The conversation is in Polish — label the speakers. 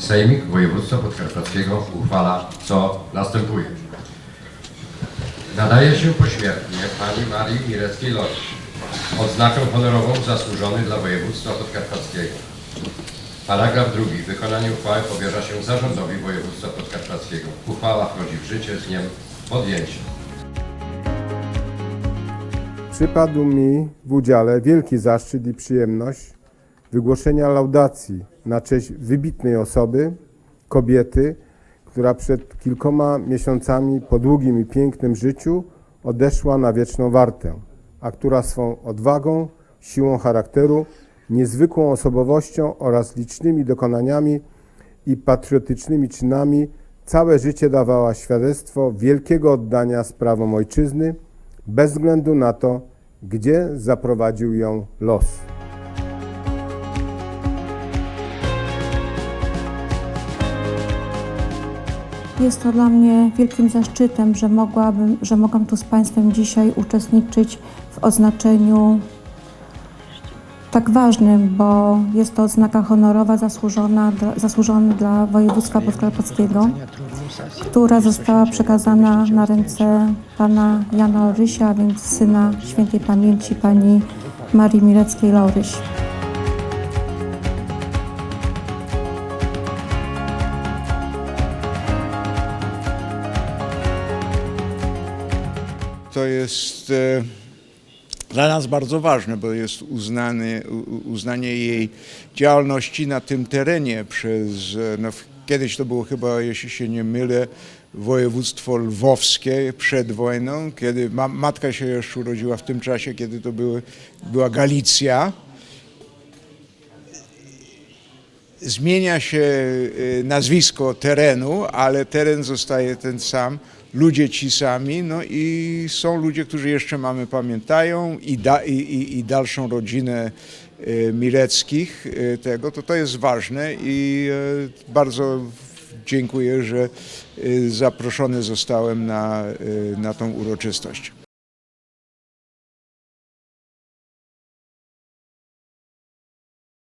Speaker 1: Sejmik Województwa Podkarpackiego uchwala, co następuje. Nadaje się pośmiertnie pani Marii Mireckiej-Loś odznakę honorową zasłużony dla województwa podkarpackiego. Paragraf drugi. Wykonanie uchwały powierza się zarządowi województwa podkarpackiego. Uchwała wchodzi w życie z dniem podjęcia.
Speaker 2: Przypadł mi w udziale wielki zaszczyt i przyjemność wygłoszenia laudacji na cześć wybitnej osoby, kobiety, która przed kilkoma miesiącami po długim i pięknym życiu odeszła na wieczną wartę, a która swą odwagą, siłą charakteru, niezwykłą osobowością oraz licznymi dokonaniami i patriotycznymi czynami całe życie dawała świadectwo wielkiego oddania sprawom ojczyzny, bez względu na to, gdzie zaprowadził ją los.
Speaker 3: Jest to dla mnie wielkim zaszczytem, że mogłabym, że mogłam tu z Państwem dzisiaj uczestniczyć w oznaczeniu tak ważnym, bo jest to odznaka honorowa zasłużona, dla- zasłużona dla województwa podkarpackiego, która została przekazana na ręce pana Jana Orysia, a więc syna świętej pamięci pani Marii Mireckiej-Lauryś.
Speaker 4: To jest e, dla nas bardzo ważne, bo jest uznany, uznanie jej działalności na tym terenie przez, e, no, kiedyś to było chyba, jeśli się nie mylę, województwo lwowskie przed wojną, kiedy ma, matka się jeszcze urodziła w tym czasie, kiedy to były, była Galicja. Zmienia się y, nazwisko terenu, ale teren zostaje ten sam, ludzie ci sami, no i są ludzie, którzy jeszcze mamy pamiętają i, da, i, i, i dalszą rodzinę y, Mileckich y, tego, to to jest ważne i y, bardzo dziękuję, że zaproszony zostałem na, na tą uroczystość.